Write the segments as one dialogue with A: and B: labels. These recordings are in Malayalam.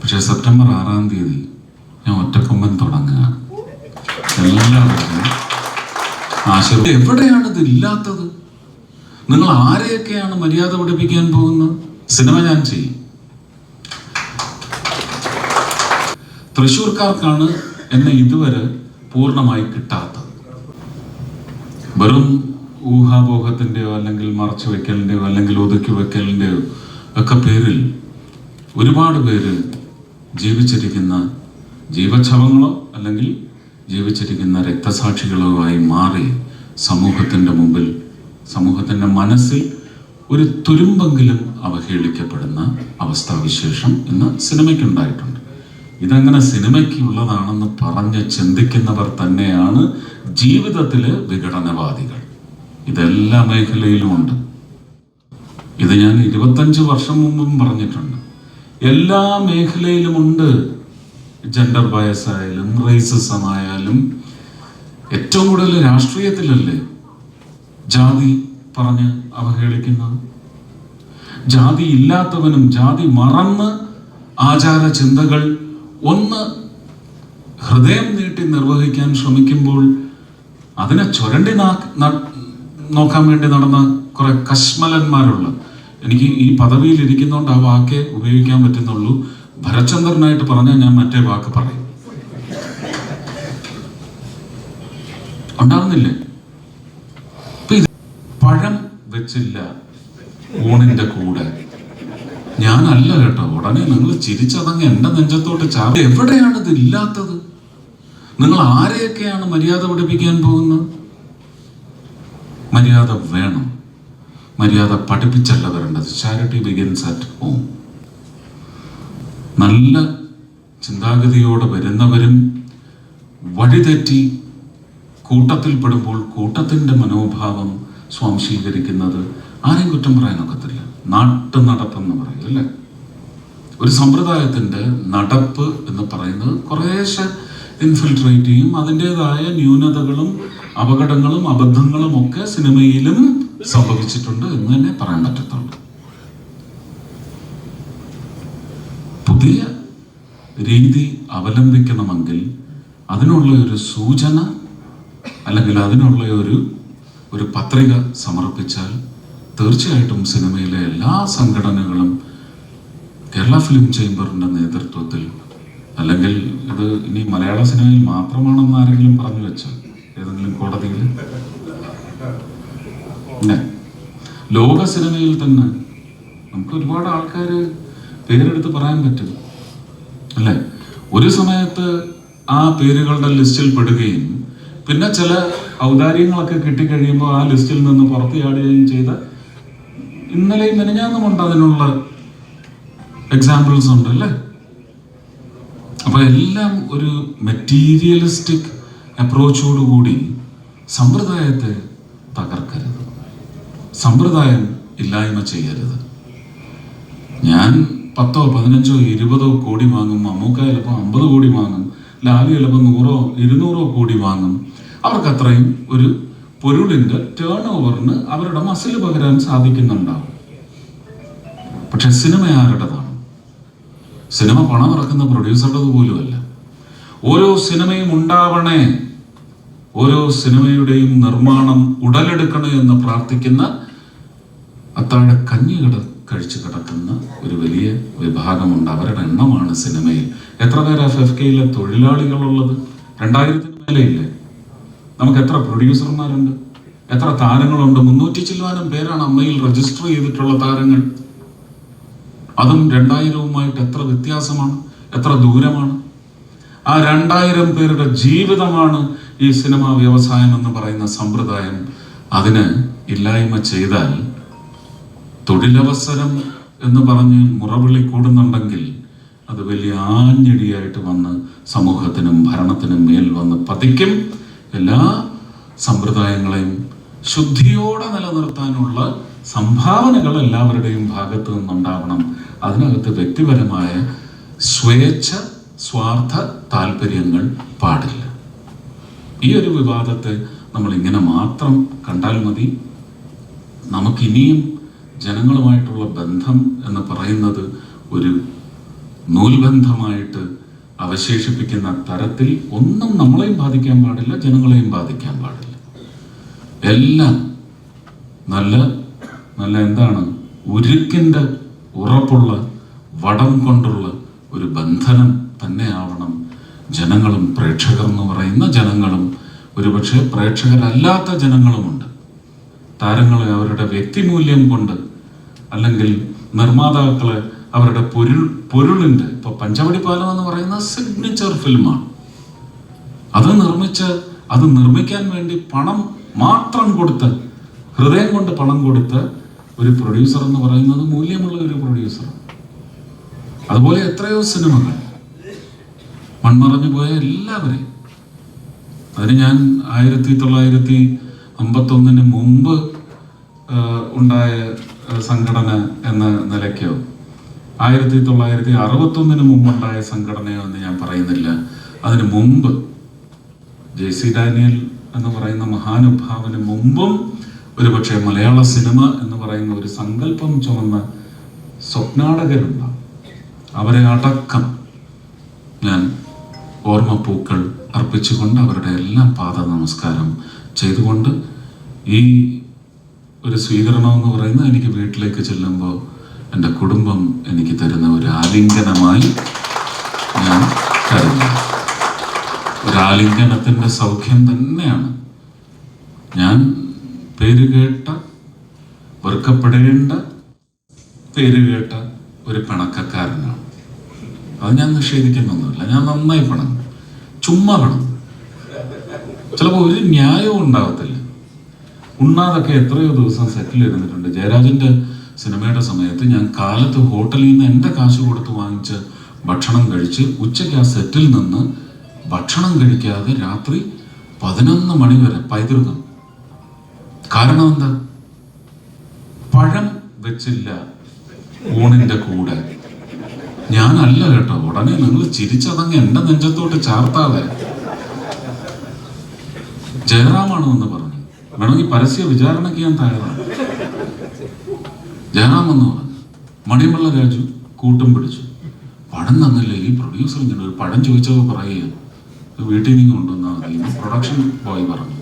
A: പക്ഷെ സെപ്റ്റംബർ ആറാം തീയതി ഞാൻ ഒറ്റക്കൊമ്പൻ തുടങ്ങുക എല്ലാവർക്കും ആശീർവാദം എവിടെയാണ് ഇത് ഇല്ലാത്തത്? നിങ്ങൾ ആരെയൊക്കെയാണ് മര്യാദ പഠിപ്പിക്കാൻ പോകുന്നത്? സിനിമ ഞാൻ ചെയ്യും. തൃശ്ശൂർക്കാർക്കാണ് എന്നെ ഇതുവരെ പൂർണമായി കിട്ടാത്തത്. വെറും ഊഹാപോഹത്തിന്റെയോ അല്ലെങ്കിൽ മറച്ചു വയ്ക്കലിന്റെയോ അല്ലെങ്കിൽ ഒതുക്കി വയ്ക്കലിന്റെയോ ഒക്കെ പേരിൽ ഒരുപാട് പേര് ജീവിച്ചിരിക്കുന്ന ജീവച്ഛവങ്ങളോ അല്ലെങ്കിൽ ജീവിച്ചിരിക്കുന്ന രക്തസാക്ഷികളോ ആയി മാറി സമൂഹത്തിന്റെ മുമ്പിൽ സമൂഹത്തിന്റെ മനസ്സിൽ ഒരു തുരുമ്പെങ്കിലും അവഹേളിക്കപ്പെടുന്ന അവസ്ഥാവിശേഷം ഇന്ന് സിനിമയ്ക്കുണ്ടായിട്ടുണ്ട് ഇതങ്ങനെ സിനിമയ്ക്കുള്ളതാണെന്ന് പറഞ്ഞ് ചിന്തിക്കുന്നവർ തന്നെയാണ് ജീവിതത്തിലെ വിഘടനവാദികൾ. ഇതെല്ലാ മേഖലയിലും ഉണ്ട്. ഇത് ഞാൻ ഇരുപത്തഞ്ച് വർഷം മുമ്പും പറഞ്ഞിട്ടുണ്ട്. എല്ലാ മേഖലയിലും ഉണ്ട് ജെൻഡർ ബയസ് ആയാലും റേസിസം ആയാലും. ഏറ്റവും കൂടുതൽ രാഷ്ട്രീയത്തിലല്ലേ ജാതി പറഞ്ഞ് അവഹേളിക്കുന്നത്? ജാതി ഇല്ലാത്തവനും ജാതി മറന്ന് ആചാര ചിന്തകൾ ഒന്ന് ഹൃദയം നീട്ടി നിർവഹിക്കാൻ ശ്രമിക്കുമ്പോൾ അതിനെ ചുരണ്ടി നോക്കാൻ വേണ്ടി നടന്ന കുറെ കശ്മലന്മാരുള്ള എനിക്ക് ഈ പദവിയിൽ ഇരിക്കുന്നതുകൊണ്ട് ആ വാക്കേ ഉപയോഗിക്കാൻ പറ്റുന്നുള്ളൂ. ഭരചന്ദ്രനായിട്ട് പറഞ്ഞാൽ ഞാൻ മറ്റേ വാക്ക് പറയും. ഉണ്ടാവുന്നില്ലേ? ഇപ്പൊ പഴം വെച്ചില്ല ഊണിന്റെ കൂടെ. ഞാനല്ല കേട്ടോ. ഉടനെ നിങ്ങൾ ചിരിച്ചതങ്ങ് എന്റെ നെഞ്ചത്തോട്ട് ചാ എവിടെയാണ് ഇത് ഇല്ലാത്തത്? നിങ്ങൾ ആരെയൊക്കെയാണ് മര്യാദ പഠിപ്പിക്കാൻ പോകുന്നത്? മര്യാദ വേണം. മര്യാദ പഠിപ്പിച്ചല്ല വരേണ്ടത് ചാരിറ്റി ബിഗിൻസ് അറ്റ് ഹോം നല്ല ചിന്താഗതിയോടെ വരുന്നവരും വഴിതെറ്റി കൂട്ടത്തിൽപ്പെടുമ്പോൾ കൂട്ടത്തിന്റെ മനോഭാവം സ്വാംശീകരിക്കുന്നത് ആരെയും കുറ്റം പറയാനൊക്കത്തില്ല നാട്ടു നടപ്പെന്ന് പറയും അല്ലേ? ഒരു സമ്പ്രദായത്തിന്റെ നടപ്പ് എന്ന് പറയുന്നത് കുറേശ്ശെ ഇൻഫിൽട്രേറ്റ് ചെയ്യും. അതിന്റെതായ ന്യൂനതകളും അപകടങ്ങളും അബദ്ധങ്ങളും ഒക്കെ സിനിമയിലും സംഭവിച്ചിട്ടുണ്ട് എന്ന് തന്നെ പറയാൻ പറ്റത്തുള്ളൂ. പുതിയ രീതി അവലംബിക്കണമെങ്കിൽ അതിനുള്ള ഒരു സൂചന അല്ലെങ്കിൽ അതിനുള്ള ഒരു ഒരു പത്രിക സമർപ്പിച്ചാൽ തീർച്ചയായിട്ടും സിനിമയിലെ എല്ലാ സംഘടനകളും കേരള ഫിലിം ചേംബറിന്റെ നേതൃത്വത്തിൽ അല്ലെങ്കിൽ ഇത് ഇനി മലയാള സിനിമയിൽ മാത്രമാണെന്ന് ആരെങ്കിലും പറഞ്ഞു വെച്ചാൽ? ഏതെങ്കിലും കോടതിയിൽ? ഇല്ല. ലോക സിനിമയിൽ തന്നെ നമുക്ക് ഒരുപാട് ആൾക്കാർ പേരെടുത്ത് പറയാൻ പറ്റും. അല്ലേ? ഒരു സമയത്ത് ആ പേരുകളുടെ ലിസ്റ്റിൽ പെടുകയും പിന്നെ ചില ഔദാര്യങ്ങളൊക്കെ കിട്ടിക്കഴിയുമ്പോൾ ആ ലിസ്റ്റിൽ നിന്ന് പുറത്തു ചാടുകയും ചെയ്ത ഇന്നലെയും മെനഞ്ഞാന്നുമുണ്ട് അതിനുള്ള എക്സാമ്പിൾസ് ഉണ്ട് അല്ലേ? അപ്പൊ എല്ലാം ഒരു മെറ്റീരിയലിസ്റ്റിക് അപ്രോച്ചോടുകൂടി സമ്പ്രദായത്തെ തകർക്കരുത് സമ്പ്രദായം ഇല്ലായ്മ ചെയ്യരുത്. ഞാൻ പത്തോ പതിനഞ്ചോ ഇരുപതോ കോടി വാങ്ങും അമ്മൂക്ക ചിലപ്പോൾ അമ്പത് കോടി വാങ്ങും ലാലി ചിലപ്പോൾ നൂറോ ഇരുന്നൂറോ കോടി വാങ്ങും. അവർക്ക് അത്രയും ഒരു പൊരുളിന്റെ ടേൺ ഓവറിന് അവരുടെ മസിൽ പകരാൻ സാധിക്കുന്നുണ്ടാവും. പക്ഷെ സിനിമ ആരുടേതാണ്? സിനിമ പണം ഇറക്കുന്ന പ്രൊഡ്യൂസറുടേത് പോലുമല്ല. ഓരോ സിനിമയും ഉണ്ടാവണേ ഓരോ സിനിമയുടെയും നിർമ്മാണം ഉടലെടുക്കണേ എന്ന് പ്രാർത്ഥിക്കുന്ന അത്താഴ കഞ്ഞി കട കഴിച്ചു കിടക്കുന്ന ഒരു വലിയ വിഭാഗമുണ്ട്. അവരുടെ എണ്ണമാണ് സിനിമയിൽ. എത്ര പേര് എഫ് എഫ് കെയിലെ തൊഴിലാളികളുള്ളത്? രണ്ടായിരത്തിന് മേലെയില്ലേ നമുക്ക് എത്ര പ്രൊഡ്യൂസർമാരുണ്ട്? എത്ര താരങ്ങളുണ്ട്? മുന്നൂറ്റി ചില്ലുവാനും പേരാണ് അമ്മയിൽ രജിസ്റ്റർ ചെയ്തിട്ടുള്ള താരങ്ങൾ. അതും രണ്ടായിരവുമായിട്ട് എത്ര വ്യത്യാസമാണ്? എത്ര ദൂരമാണ്? ആ രണ്ടായിരം പേരുടെ ജീവിതമാണ് ഈ സിനിമാ വ്യവസായം എന്ന് പറയുന്ന സമ്പ്രദായം. അതിന് ഇല്ലായ്മ ചെയ്താൽ തൊഴിലവസരം എന്ന് പറഞ്ഞ് മുറവിളി കൂടുന്നുണ്ടെങ്കിൽ അത് വലിയ ആഞ്ഞടിയായിട്ട് വന്ന് സമൂഹത്തിനും ഭരണത്തിനും മേൽ വന്ന് പതിക്കും. എല്ലാ സമ്പ്രദായങ്ങളെയും ശുദ്ധിയോടെ നിലനിർത്താനുള്ള സംഭാവനകൾ എല്ലാവരുടെയും ഭാഗത്ത് നിന്നുണ്ടാവണം. അതിനകത്ത് വ്യക്തിപരമായ സ്വേച്ഛ സ്വാർത്ഥ താല്പര്യങ്ങൾ പാടില്ല. ഈ ഒരു വിവാദത്തെ നമ്മൾ ഇങ്ങനെ മാത്രം കണ്ടാൽ മതി. നമുക്കിനിയും ജനങ്ങളുമായിട്ടുള്ള ബന്ധം എന്ന് പറയുന്നത് ഒരു നൂൽബന്ധമായിട്ട് അവശേഷിപ്പിക്കുന്ന തരത്തിൽ ഒന്നും നമ്മളെയും ബാധിക്കാൻ പാടില്ല ജനങ്ങളെയും ബാധിക്കാൻ പാടില്ല. എല്ലാം നല്ല നല്ല എന്താണ്? ഉരുക്കിന്റെ ഉറപ്പുള്ള വടം കൊണ്ടുള്ള ഒരു ബന്ധനം തന്നെയാവണം ജനങ്ങളും പ്രേക്ഷകർ എന്ന് പറയുന്ന ജനങ്ങളും ഒരുപക്ഷെ പ്രേക്ഷകരല്ലാത്ത ജനങ്ങളുമുണ്ട്. താരങ്ങളെ അവരുടെ വ്യക്തിമൂല്യം കൊണ്ട് അല്ലെങ്കിൽ നിർമ്മാതാക്കളെ അവരുടെ പൊരുൾ പൊരുളിന്റെ ഇപ്പൊ പഞ്ചവടി പാലം എന്ന് പറയുന്ന സിഗ്നേച്ചർ ഫിലിമാണ് അത് നിർമ്മിച്ച് അത് നിർമ്മിക്കാൻ വേണ്ടി പണം മാത്രം കൊടുത്ത് ഹൃദയം കൊണ്ട് പണം കൊടുത്ത് ഒരു പ്രൊഡ്യൂസർ എന്ന് പറയുന്നത് മൂല്യമുള്ള ഒരു പ്രൊഡ്യൂസർ അതുപോലെ എത്രയോ സിനിമകൾ. മൺമറഞ്ഞു പോയ എല്ലാവരെയും. അതിന് ഞാൻ ആയിരത്തി തൊള്ളായിരത്തി അമ്പത്തൊന്നിന് മുമ്പ് ഉണ്ടായ സംഘടന എന്ന നിലയ്ക്കോ? ആയിരത്തി തൊള്ളായിരത്തി അറുപത്തൊന്നിന് മുമ്പുണ്ടായ സംഘടനയോ എന്ന് ഞാൻ പറയുന്നില്ല. അതിന് മുമ്പ് ജെ സി ഡാനിയൽ എന്ന് പറയുന്ന മഹാനുഭാവന് മുമ്പും ഒരുപക്ഷെ മലയാള സിനിമ എന്ന് പറയുന്ന ഒരു സങ്കല്പം ചുമന്ന സ്വപ്നാടകരുണ്ടാവും അവരെ അടക്കം ഞാൻ ഓർമ്മപ്പൂക്കൾ അർപ്പിച്ചുകൊണ്ട് അവരുടെ എല്ലാം പാദ നമസ്കാരം ചെയ്തുകൊണ്ട് ഈ ഒരു സ്വീകരണം എന്ന് പറയുന്നത് എനിക്ക് വീട്ടിലേക്ക് ചെല്ലുമ്പോൾ എന്റെ കുടുംബം എനിക്ക് തരുന്ന ഒരു ആലിംഗനമായി ഞാൻ കരുതുന്നു. ഒരാലിംഗനത്തിന്റെ സൗഖ്യം തന്നെയാണ്. ഞാൻ പേര് കേട്ട വെറുക്കപ്പെടേണ്ട പേര് കേട്ട ഒരു പിണക്കക്കാരനാണ്. അത് ഞാൻ നിഷേധിക്കുന്നൊന്നുമില്ല. ഞാൻ നന്നായി പണം ചുമ്മാ പണം ചിലപ്പോൾ ഒരു ന്യായവും ഉണ്ടാവത്തില്ല. ഉണ്ണാതൊക്കെ എത്രയോ ദിവസം സെറ്റിൽ ഇരുന്നിട്ടുണ്ട് ജയരാജന്റെ സിനിമയുടെ സമയത്ത് ഞാൻ കാലത്ത് ഹോട്ടലിൽ നിന്ന് എന്റെ കാശ് കൊടുത്ത് വാങ്ങിച്ച് ഭക്ഷണം കഴിച്ച് ഉച്ചയ്ക്ക് ആ സെറ്റിൽ നിന്ന് ഭക്ഷണം കഴിക്കാതെ രാത്രി പതിനൊന്ന് മണി വരെ പൈതൃകം. കാരണം എന്താ? പഴം വെച്ചില്ല ഊണിന്റെ കൂടെ. ഞാനല്ല കേട്ടോ. ഉടനെ നിങ്ങൾ ചിരിച്ചതങ്ങ് എന്റെ നെഞ്ചത്തോട്ട് ചാർത്താതെ. ജയറാമാണെന്ന് പറഞ്ഞു. വേണമെങ്കിൽ പരസ്യ വിചാരണയ്ക്ക് ഞാൻ തയ്യാറാണ്. ജയറാമെന്ന് പറഞ്ഞു മണിമള്ള രാജു കൂട്ടം പിടിച്ചു. പടം തന്നില്ലേ? ഈ പ്രൊഡ്യൂസർ ഇങ്ങനെ ഒരു പടം ചോദിച്ചപ്പോൾ പറയുക "ഇത് വീട്ടിൽ നിന്ന് കൊണ്ടുവന്നാൽ മതി. പ്രൊഡക്ഷൻ ബോയ് പറഞ്ഞു.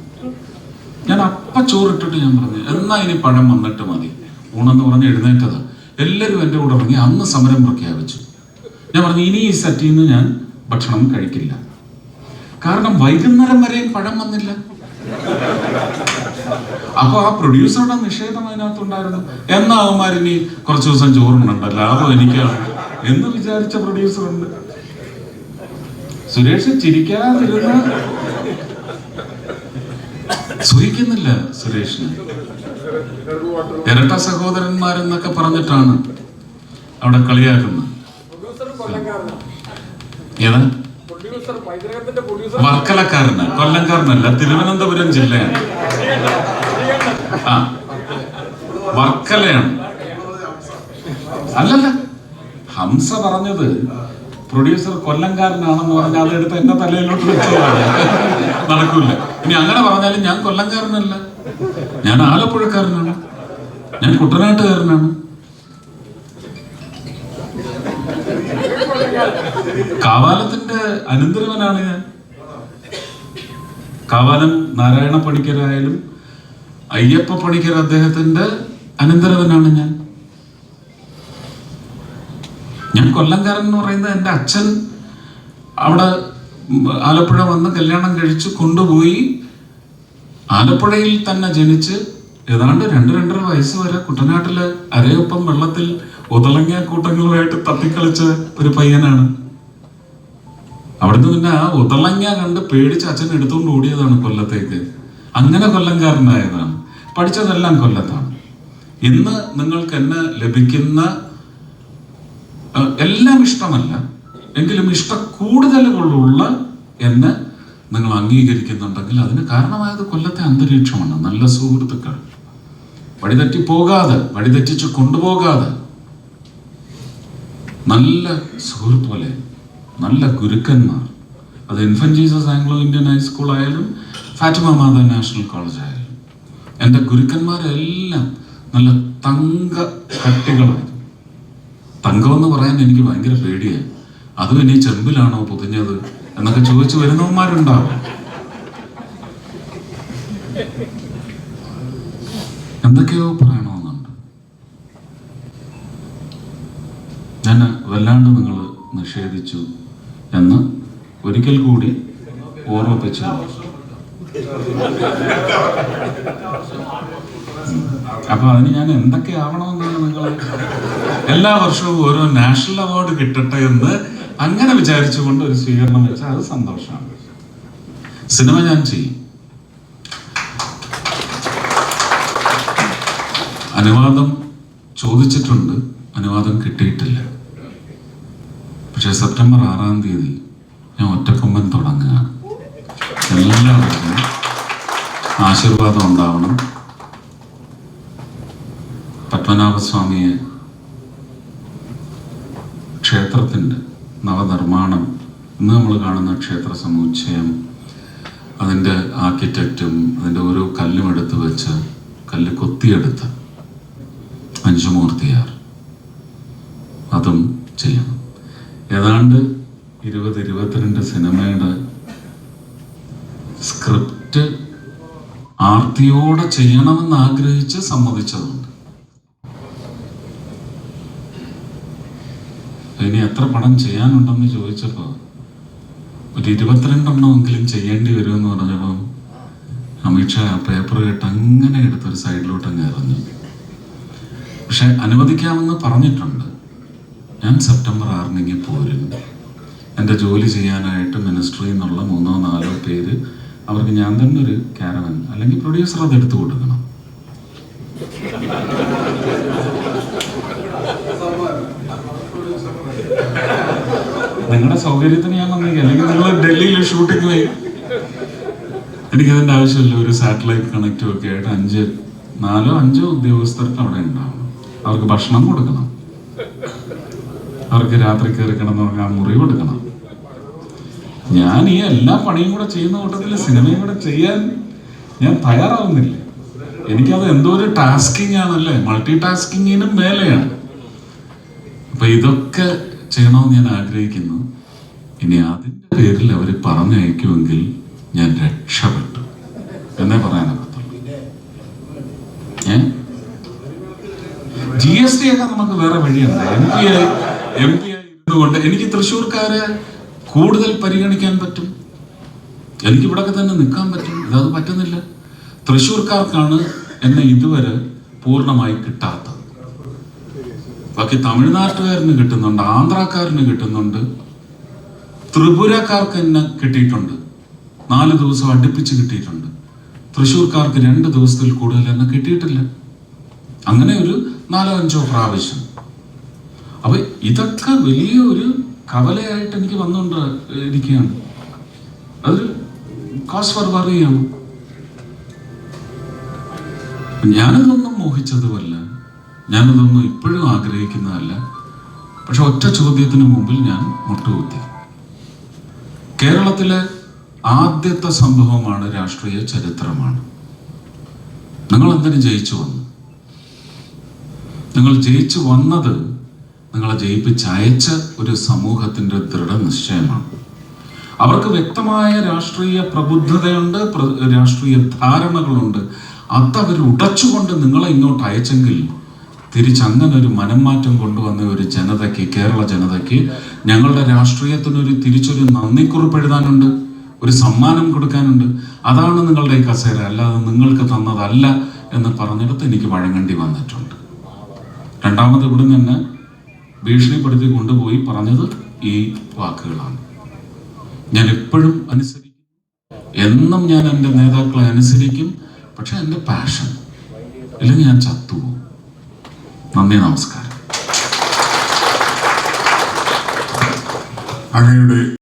A: ഞാൻ അപ്പ ചോറിട്ടിട്ട് ഞാൻ പറഞ്ഞു എന്നാ ഇനി പഴം വന്നിട്ട് മതി. ഊണെന്ന് പറഞ്ഞ് എഴുന്നേറ്റത്. എല്ലാവരും എന്റെ കൂടെ ഇറങ്ങി അന്ന് സമരം പ്രഖ്യാപിച്ചു. ഞാൻ പറഞ്ഞു ഇനി ഈ സെറ്റിൽ നിന്ന് ഞാൻ ഭക്ഷണം കഴിക്കില്ല. കാരണം വൈകുന്നേരം വരെയും പഴം വന്നില്ല. അപ്പൊ ആ പ്രൊഡ്യൂസറുടെ നിഷേധം അതിനകത്ത് ഉണ്ടായിരുന്നു എന്നാ അവന്മാരിനി കുറച്ച് ദിവസം ചോറുണ്ടല്ലോ ലാഭം എനിക്കാണ് എന്ന് വിചാരിച്ച പ്രൊഡ്യൂസർ ഉണ്ട്. സുരേഷ് ചിരിക്കാതിരുന്ന സൂഹിക്കുന്നില്ല സുരേഷിന്. ഇരട്ട സഹോദരന്മാരെന്നൊക്കെ പറഞ്ഞിട്ടാണ് അവിടെ കളിയാക്കുന്നത്. ഏതാ? വർക്കലക്കാരന് കൊല്ലംകാരനല്ല തിരുവനന്തപുരം ജില്ലയാണ്. വർക്കലയാണ്. അല്ലല്ല ഹംസ പറഞ്ഞത് പ്രൊഡ്യൂസർ കൊല്ലംകാരനാണെന്ന് പറഞ്ഞാൽ അതെടുത്ത് എന്റെ തലയിലോട്ട് വെച്ചതാണ് നടക്കൂല. ഇനി അങ്ങനെ പറഞ്ഞാലും ഞാൻ കൊല്ലംകാരനല്ല. ഞാൻ ആലപ്പുഴക്കാരനാണ്. ഞാൻ കുട്ടനാട്ടുകാരനാണ്. കാവാലത്തിന്റെ അനന്തരവനാണ് ഞാൻ. കാവാലം നാരായണ പണിക്കരായാലും അയ്യപ്പ പണിക്കർ അദ്ദേഹത്തിന്റെ അനന്തരവനാണ് ഞാൻ. ഞാൻ കൊല്ലംകാരൻ എന്ന് പറയുന്നത് എന്റെ അച്ഛൻ അവിടെ ആലപ്പുഴ വന്ന് കല്യാണം കഴിച്ച് കൊണ്ടുപോയി ആലപ്പുഴയിൽ തന്നെ ജനിച്ച് ഏതാണ്ട് രണ്ട് രണ്ടര വയസ്സ് വരെ കുട്ടനാട്ടിലെ അരയൊപ്പം വെള്ളത്തിൽ ഉതളങ്ങിയ കൂട്ടങ്ങളുമായിട്ട് തത്തിക്കളിച്ച ഒരു പയ്യനാണ്. അവിടുന്ന് പിന്നെ ആ ഉതളങ്ങ കണ്ട് പേടിച്ച് അച്ഛൻ എടുത്തുകൊണ്ട് ഓടിയതാണ് കൊല്ലത്തേക്ക്. അങ്ങനെ കൊല്ലംകാരനായതാണ്. പഠിച്ചതെല്ലാം കൊല്ലത്താണ്. ഇന്ന് നിങ്ങൾക്ക് എന്നെ ലഭിക്കുന്ന എല്ലാം ഇഷ്ടമല്ല. എങ്കിലും ഇഷ്ട കൂടുതലുകളുള്ള എന്നെ നിങ്ങൾ അംഗീകരിക്കുന്നുണ്ടെങ്കിൽ അതിന് കാരണമായത് കൊല്ലത്തെ അന്തരീക്ഷമാണ്. നല്ല സുഹൃത്തുക്കൾ. വഴിതെറ്റി പോകാതെ വഴിതെറ്റിച്ച് കൊണ്ടുപോകാതെ. നല്ല സുഹൃത്ത് പോലെ നല്ല ഗുരുക്കന്മാർ. അത് infant Jesus Anglo Indian high school ആയാലും ഫാറ്റിമ മാത നാഷണൽ കോളേജ് ആയാലും. എന്റെ ഗുരുക്കന്മാരെല്ലാം നല്ല തങ്ക കട്ടികളായിരുന്നു. തങ്കമെന്ന് പറയാൻ എനിക്ക് ഭയങ്കര പേടിയായി അതും ഇനി ചെമ്പിലാണോ പൊതിഞ്ഞത് എന്നൊക്കെ ചോദിച്ചു വരുന്നവന്മാരുണ്ടാവും. എന്തൊക്കെയോ പറയണമെന്നുണ്ട്. ഞാൻ വല്ലാണ്ട് നിങ്ങൾ നിഷേധിച്ചു. ഒരിക്കൽ കൂടി ഓർമ്മിപ്പിച്ചു അപ്പൊ അതിന് ഞാൻ എന്തൊക്കെ ആവണമെന്നാണ് നിങ്ങൾ? എല്ലാ വർഷവും ഓരോ നാഷണൽ അവാർഡ് കിട്ടട്ടെ എന്ന് അങ്ങനെ വിചാരിച്ചുകൊണ്ട് ഒരു സ്വീകരണം വെച്ചാൽ അത് സന്തോഷമാണ്. സിനിമ ഞാൻ ചെയ്യും. അനുവാദം ചോദിച്ചിട്ടുണ്ട്. അനുവാദം കിട്ടിയിട്ടില്ല. പക്ഷെ സെപ്റ്റംബർ ആറാം തീയതി ഞാൻ ഒറ്റക്കൊമ്പൻ തുടങ്ങുകയാണ് എല്ലാവർക്കും ആശീർവാദം ഉണ്ടാവണം. പത്മനാഭസ്വാമിയെ ക്ഷേത്രത്തിന്റെ നവനിർമ്മാണം ഇന്ന് നമ്മൾ കാണുന്ന ക്ഷേത്ര സമുച്ചയം അതിന്റെ ആർക്കിടെക്റ്റും അതിന്റെ ഓരോ കല്ലും എടുത്ത് വെച്ച് കല്ല് കൊത്തിയെടുത്ത് അഞ്ചുമൂർത്തിയാർ. അതും ചെയ്യണം. ഏതാണ്ട് സിനിമയുടെ സ്ക്രിപ്റ്റ് ആർത്തിയോടെ ചെയ്യണമെന്ന് ആഗ്രഹിച്ച് സമ്മതിച്ചതുണ്ട്. ഇനി എത്ര പടം ചെയ്യാനുണ്ടെന്ന് ചോദിച്ചപ്പോൾ ഒരു ഇരുപത്തിരണ്ടെണ്ണമെങ്കിലും ചെയ്യേണ്ടി വരുമെന്ന് പറഞ്ഞപ്പോൾ അമിത്ഷാ ആ പേപ്പർ കേട്ട് അങ്ങനെ എടുത്തൊരു സൈഡിലോട്ട് അങ്ങ് ഇറങ്ങി. പക്ഷെ അനുവദിക്കാമെന്ന് പറഞ്ഞിട്ടുണ്ട്. ഞാൻ സെപ്റ്റംബർ ആറിനെങ്കിൽ പോരും എന്റെ ജോലി ചെയ്യാനായിട്ട് മിനിസ്ട്രിയിൽ എന്നുള്ള മൂന്നോ നാലോ പേര് അവർക്ക് ഞാൻ തന്നെ ഒരു ക്യാരവൻ അല്ലെങ്കിൽ പ്രൊഡ്യൂസർ അത് എടുത്തു കൊടുക്കണം. നിങ്ങളുടെ സൗകര്യത്തിന് ഞാൻ വന്നേക്കാം. അല്ലെങ്കിൽ നിങ്ങൾ ഡൽഹിയിൽ ഷൂട്ടിംഗ് പോയി എനിക്കതിന്റെ ആവശ്യമില്ല. ഒരു സാറ്റലൈറ്റ് കണക്റ്റും ഒക്കെ ആയിട്ട് അഞ്ച് നാലോ അഞ്ചോ ഉദ്യോഗസ്ഥർക്ക് അവിടെ ഉണ്ടാവണം. അവർക്ക് ഭക്ഷണം കൊടുക്കണം. അവർക്ക് രാത്രി കയറി കിടന്നുറങ്ങാൻ മുറി കൊടുക്കണം ഞാൻ ഈ എല്ലാ പണിയും കൂടെ ചെയ്യുന്ന കൂട്ടത്തിൽ സിനിമയും കൂടെ ചെയ്യാൻ ഞാൻ തയ്യാറാവുന്നില്ല. എനിക്കത് എന്തോ ഒരു ടാസ്കിങ് ആണല്ലേ? മൾട്ടി ടാസ്കിങ്ങിനും മേലെയാണ്. അപ്പൊ ഇതൊക്കെ ചെയ്യണമെന്ന് ഞാൻ ആഗ്രഹിക്കുന്നു. ഇനി അതിന്റെ പേരിൽ അവർ പറഞ്ഞയക്കുമെങ്കിൽ ഞാൻ രക്ഷപ്പെട്ടു. എന്നേ പറയാനൊക്കത്തുള്ളൂ ജി എസ് ടി ഒക്കെ നമുക്ക് വേറെ വഴിയുണ്ട്. M P I M P ആയി ഇരുന്നുകൊണ്ട് എനിക്ക് തൃശ്ശൂർക്കാരെ കൂടുതൽ പരിഗണിക്കാൻ പറ്റും? എനിക്ക് ഇവിടൊക്കെ തന്നെ നിൽക്കാൻ പറ്റും. ഇതത് പറ്റുന്നില്ല. തൃശ്ശൂർക്കാർക്കാണ് എന്നെ ഇതുവരെ പൂർണമായി കിട്ടാത്തത്. ബാക്കി തമിഴ്നാട്ടുകാരന് കിട്ടുന്നുണ്ട് ആന്ധ്രാക്കാരന് കിട്ടുന്നുണ്ട്. ത്രിപുരക്കാർക്ക് എന്നെ കിട്ടിയിട്ടുണ്ട്. നാല് ദിവസം അടുപ്പിച്ച് കിട്ടിയിട്ടുണ്ട്. തൃശ്ശൂർക്കാർക്ക് രണ്ട് ദിവസത്തിൽ കൂടുതൽ എന്നെ കിട്ടിയിട്ടില്ല. അങ്ങനെ ഒരു നാലോ അഞ്ചോ പ്രാവശ്യം. അപ്പൊ ഇതൊക്കെ വലിയ ഒരു കവലയായിട്ട് എനിക്ക് വന്നുകൊണ്ട് ഇരിക്കുകയാണ്. അതൊരു കോസ് ഫോർ വറിയാണ് ഞാനതൊന്നും മോഹിച്ചതുമല്ല. ഞാനതൊന്നും ഇപ്പോഴും ആഗ്രഹിക്കുന്നതല്ല. പക്ഷെ ഒറ്റ ചോദ്യത്തിന് മുമ്പിൽ ഞാൻ മുട്ടുകുത്തി. കേരളത്തിലെ ആദ്യത്തെ സംഭവമാണ് രാഷ്ട്രീയ ചരിത്രമാണ്. നിങ്ങൾ എന്തിനു ജയിച്ചു വന്നു? നിങ്ങൾ ജയിച്ചു വന്നത് നിങ്ങളെ ജയിപ്പിച്ചയച്ച ഒരു സമൂഹത്തിന്റെ ദൃഢനിശ്ചയമാണ് അവർക്ക് വ്യക്തമായ രാഷ്ട്രീയ പ്രബുദ്ധതയുണ്ട് പ്ര- രാഷ്ട്രീയ ധാരണകളുണ്ട്. അതവർ ഉടച്ചുകൊണ്ട് നിങ്ങളെ ഇങ്ങോട്ട് അയച്ചെങ്കിൽ തിരിച്ചങ്ങനെ ഒരു മനംമാറ്റം കൊണ്ടുവന്ന ഒരു ജനതയ്ക്ക് കേരള ജനതയ്ക്ക് ഞങ്ങളുടെ രാഷ്ട്രീയത്തിനൊരു തിരിച്ചൊരു നന്ദിക്കുറിപ്പ് എഴുതാനുണ്ട് ഒരു സമ്മാനം കൊടുക്കാനുണ്ട്. അതാണ് നിങ്ങളുടെ ഈ കസേര അല്ലാതെ നിങ്ങൾക്ക് തന്നതല്ല എന്ന് പറഞ്ഞിടത്ത് എനിക്ക് വഴങ്ങേണ്ടി വന്നിട്ടുണ്ട്. രണ്ടാമത് ഇവിടെ നിന്ന് ഭീഷണിപ്പെടുത്തി കൊണ്ടുപോയി പറഞ്ഞത് ഈ വാക്കുകളാണ്. ഞാൻ എപ്പോഴും അനുസരിക്കും. എന്നും ഞാൻ എന്റെ നേതാക്കളെ അനുസരിക്കും. പക്ഷെ എന്റെ പാഷൻ ഇല്ലെങ്കിൽ ഞാൻ ചത്തുപോകും. നന്ദി നമസ്കാരം.
B: അങ്ങയുടെ